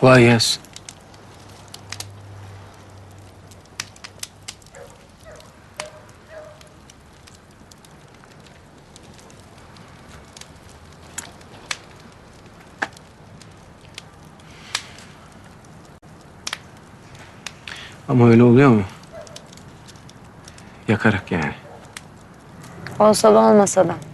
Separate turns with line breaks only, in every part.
Kolay gelsin. Ama öyle oluyor mu? Yakarak yani.
Olsa da olmasa da.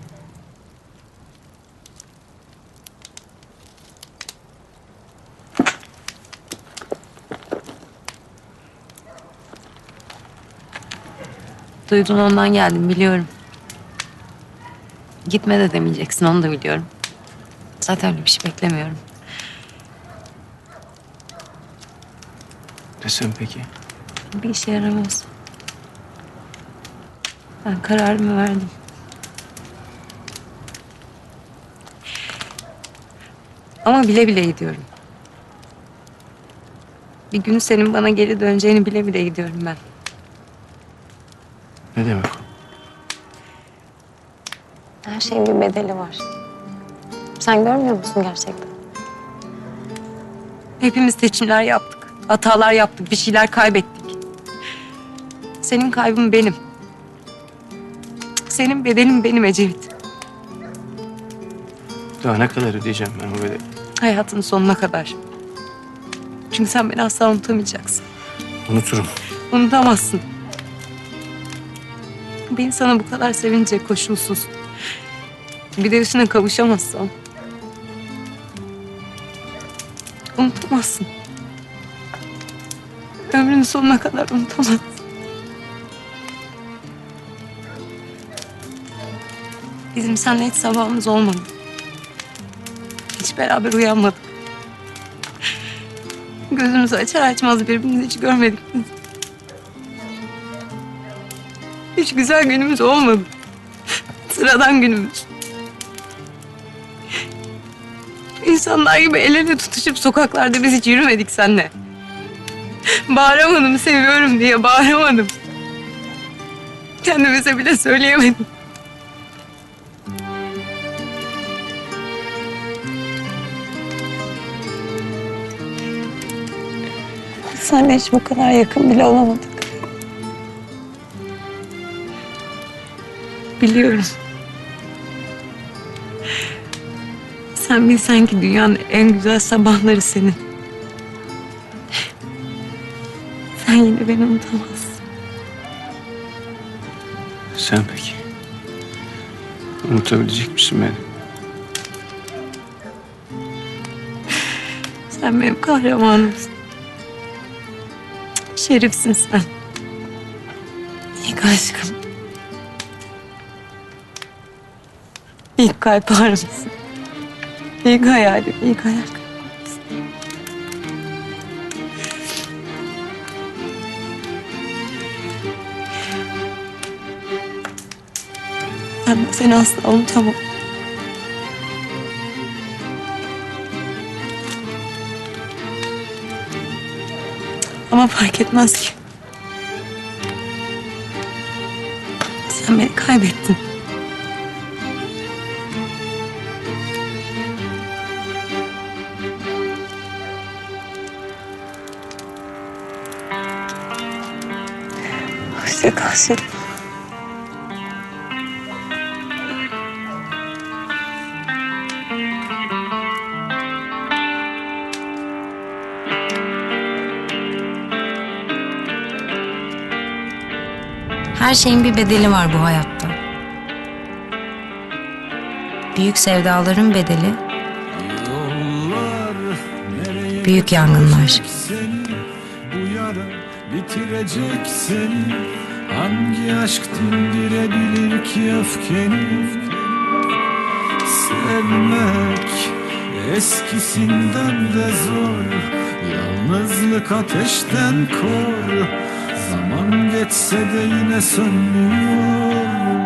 Duydun ondan geldim biliyorum. Gitme de demeyeceksin onu da biliyorum. Zaten öyle bir şey beklemiyorum.
Desem peki.
Bir işe yaramaz. Ben kararımı verdim. Ama bile bile gidiyorum. Bir gün senin bana geri döneceğini bile bile gidiyorum ben.
Ne demek o?
Her şeyin bir bedeli var. Sen görmüyor musun gerçekten? Hepimiz seçimler yaptık. Hatalar yaptık. Bir şeyler kaybettik. Senin kaybın benim. Senin bedelin benim Ecevit.
Daha ne kadar ödeyeceğim ben o bedeli?
Hayatın sonuna kadar. Çünkü sen beni asla unutamayacaksın.
Unuturum.
Unutamazsın. Beni sana bu kadar sevince koşulsuz. Bir de üstüne kavuşamazsam. Unutamazsın. Ömrünün sonuna kadar unutamazsın. Bizim seninle hiç sabahımız olmadı. Hiç beraber uyanmadık. Gözümüzü açar açmaz birbirimizi hiç görmedik biz. Hiç güzel günümüz olmadı. Sıradan günümüz. İnsanlar gibi el ele tutuşup sokaklarda biz hiç yürümedik seninle. Bağıramadım seviyorum diye bağıramadım. Kendimize bile söyleyemedim. Senle hiç bu kadar yakın bile olamadık. Biliyorum. Sen bilsen ki dünyanın en güzel sabahları senin. Sen yine beni unutamazsın.
Sen peki? Unutabilecek misin beni?
Sen benim kahramanımsın. Şerifsin sen. İlk aşkım. İlk kalp ağrımsın. İlk hayalim, ilk hayal kırıklığımsın. Ben seni asla unutamam. Ama fark etmez ki. Sen beni kaybettin. Kal Şerif.
Her şeyin bir bedeli var bu hayatta. Büyük sevdaların bedeli, büyük yangınlar.
Bu yara bitireceksin Hangi aşk dindirebilir ki öfkeni? Sevmek eskisinden de zor. Yalnızlık ateşten kor. Zaman geçse de yine sönmüyor